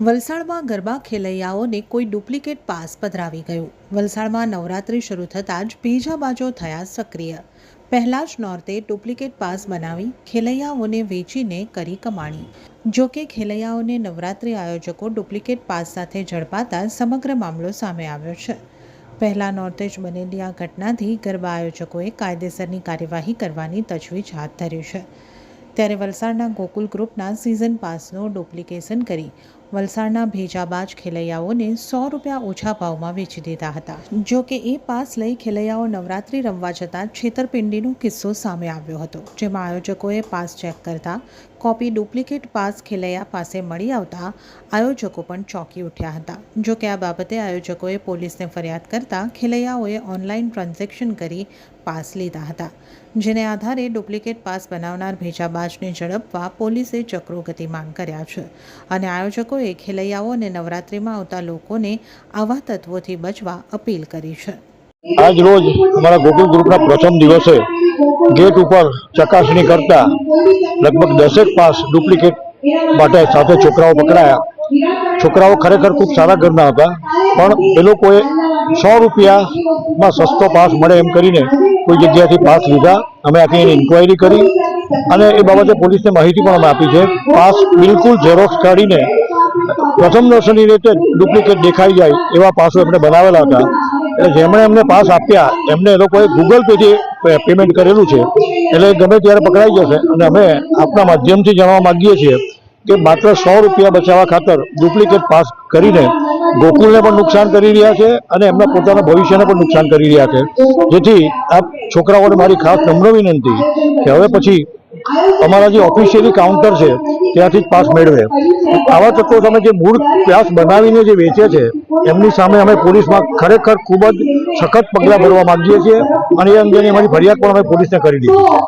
વલસાડમાં ગરબા ખેલૈયાઓને કોઈ duplicate pass પધરાવી ગયું. વલસાડમાં નવરાત્રિ શરૂ થતાં જ બીજા બાજો થયા સક્રિય. પહેલા જ નોર્તે ડુપ્લિકેટ પાસ બનાવી ખેલૈયાઓને વેચીને કરી કમાણી. જો કે ખેલૈયાઓને નવરાત્રિ આયોજકો ડુપ્લિકેટ પાસ સાથે ઝડપાતા સમગ્ર મામલો સામે આવ્યો છે. પહેલા નોર્તે જ બનેલી આ ઘટનાથી ગરબા આયોજકોએ કાયદેસરની કાર્યવાહી કરવાની તજવીજ હાથ ધરી છે. ત્યારે વલસાડના ગોકુલ ગ્રુપના સિઝન પાસનું ડુપ્લિકેશન કરી વલસાડના ભેજાબાજ ખેલૈયાઓને સો રૂપિયા ઓછા ભાવમાં વેચી દીધા હતા. જો કે એ પાસ લઈ ખેલૈયાઓ નવરાત્રિ રમવા જતાં છેતરપિંડીનો કિસ્સો સામે આવ્યો હતો, જેમાં આયોજકોએ પાસ ચેક કરતા કોપી ડુપ્લિકેટ પાસ ખેલૈયા પાસે મળી આવતા આયોજકો પણ ચોંકી ઉઠ્યા હતા. જો કે આ બાબતે આયોજકોએ પોલીસને ફરિયાદ કરતા ખેલૈયાઓએ ઓનલાઈન ટ્રાન્ઝેક્શન કરી પાસ લીધા હતા. જેને આધારે ડુપ્લિકેટ પાસ બનાવનાર ભેજાબાજને ઝડપવા પોલીસે ચક્રો ગતિમાન કર્યા છે અને આયોજકોએ ખેલૈયાઓ અને નવરાત્રિમાં આવતા લોકોને આવા તત્વોથી બચવા અપીલ કરી છે. આજ રોજ અમારા ગોકુલ ગ્રુપના પ્રથમ દિવસે ગેટ ઉપર ચકાસણી કરતા લગભગ દસેક પાસ ડુપ્લિકેટ માટે સાથે છોકરાઓ પકડાયા. છોકરાઓ ખરેખર ખૂબ સારા ઘરના હતા, પણ એ લોકોએ સો રૂપિયામાં સસ્તો પાસ મળે એમ કરીને કોઈ જગ્યાથી પાસ લીધા. અમે આથી એની ઇન્કવાયરી કરી અને એ બાબતે પોલીસને માહિતી પણ અમે આપી છે. પાસ બિલકુલ ઝેરોક્સ કાઢીને પ્રથમ દર્શનની રીતે ડુપ્લિકેટ દેખાઈ જાય એવા પાસો એમણે બનાવેલા હતા. એટલે જેમણે એમને પાસ આપ્યા, એમને એ લોકોએ ગૂગલ પેથી પેમેન્ટ કરેલું છે, એટલે ગમે ત્યારે પકડાઈ જશે અને અમે આપના માધ્યમથી જાણવા માગીએ છીએ કે માત્ર સો રૂપિયા બચાવવા ખાતર ડુપ્લિકેટ પાસ કરીને ગોકુલને પણ નુકસાન કરી રહ્યા છે અને એમના પોતાના ભવિષ્યને પણ નુકસાન કરી રહ્યા છે. જેથી આ છોકરાઓને મારી ખાસ નમ્ર વિનંતી કે હવે પછી અમારા જે ઓફિશિયલી કાઉન્ટર છે, ત્યાંથી જ પાસ મેળવે. આવા તત્વો સામે જે મૂળ પાસ બનાવીને જે વેચે છે, એમની સામે અમે પોલીસમાં ખરેખર ખૂબ જ સખત પગલાં ભરવા માંગીએ છીએ અને એ અંગેની અમારી ફરિયાદ પણ અમે પોલીસને કરી દીધી